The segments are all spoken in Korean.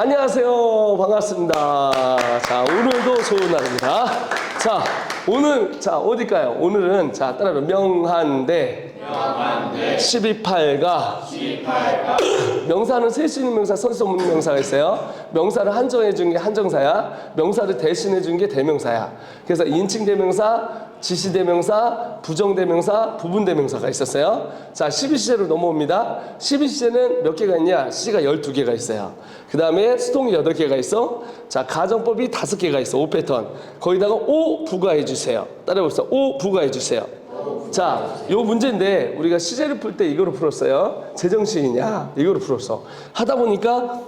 안녕하세요. 반갑습니다. 자, 오늘도 좋은 날입니다. 자, 오늘, 자, 어딜까요? 오늘은, 자, 따라서 명한대. 명한대. 12팔가. 12팔가. 명사는 셀 수 있는 명사, 선수 없는 명사가 있어요. 명사를 한정해 준 게 한정사야. 명사를 대신해 준 게 대명사야. 그래서 인칭 대명사, 지시 대명사, 부정 대명사, 부분 대명사가 있었어요. 자, 12시제로 넘어옵니다. 12시제는 몇 개가 있냐? 시가 12개가 있어요. 그 다음에 수동이 8개가 있어. 자, 가정법이 5개가 있어. 5패턴. 거기다가 5 부가해 주세요. 따라해 보세요. 5 부가해 주세요. 자, 요 문제인데 우리가 시제를 풀 때 이거로 풀었어요. 제정신이냐? 이거로 풀었어. 하다 보니까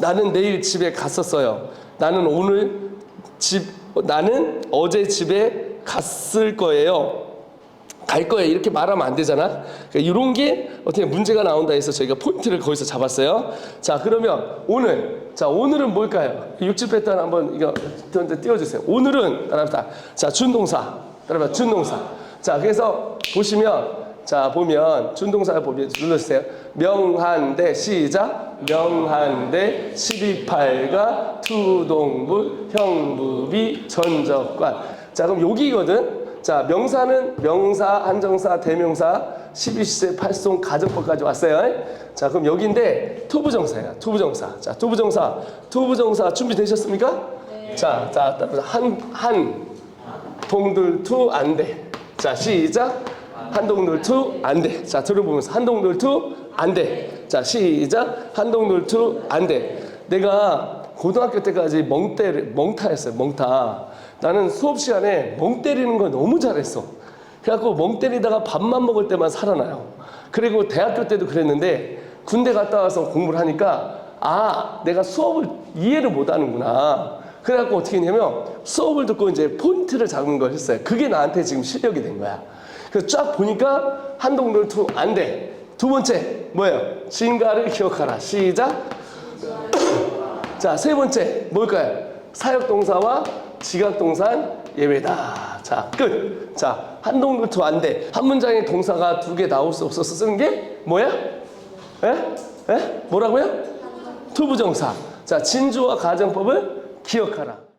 나는 내일 집에 갔었어요. 나는 오늘 집, 나는 어제 집에 갔을 거예요. 갈 거예요. 이렇게 말하면 안 되잖아. 그러니까 이런 게 어떻게 문제가 나온다 해서 저희가 포인트를 거기서 잡았어요. 자, 그러면 오늘. 자, 오늘은 뭘까요? 육지 패턴 한번 이거 띄워주세요. 오늘은 따라합시다. 자, 준동사. 따라봐. 준동사. 자, 그래서 보시면 자, 보면 준동사 보면 눌러주세요. 명한대 시작. 명한대 12팔가 투동부 형부비 전적관. 자, 그럼 여기거든. 자, 명사는 명사, 한정사, 대명사, 12시제, 팔송, 가정법까지 왔어요. 자, 그럼 여기인데 투부정사야. 투부정사. 자, 투부정사. 투부정사 준비되셨습니까? 자, 자, 한, 한, 동들 투, 안 돼. 자, 시작. 한동들 투, 안 돼. 자, 들어보면서 한동들 투, 안 돼. 자, 시작. 한동들 투, 안 돼. 내가 고등학교 때까지 멍때, 멍타였어요. 멍타. 나는 수업 시간에 멍 때리는 걸 너무 잘했어. 그래갖고 멍 때리다가 밥만 먹을 때만 살아나요. 그리고 대학교 때도 그랬는데 군대 갔다 와서 공부를 하니까 아, 내가 수업을 이해를 못 하는구나. 그래갖고 어떻게 했냐면 수업을 듣고 이제 포인트를 잡는 걸 했어요. 그게 나한테 지금 실력이 된 거야. 그래서 쫙 보니까 한동들 투, 안 돼. 두 번째, 뭐예요? 진가를 기억하라. 시작. 자, 세 번째, 뭘까요? 사역동사와 지각동산 예외다. 자, 끝. 자, 한동들 투, 안 돼. 한 문장에 동사가 두 개 나올 수 없어서 쓰는 게 뭐야? 에? 에? 뭐라고요? 투부정사. 자, 진주와 가정법을 기억하라.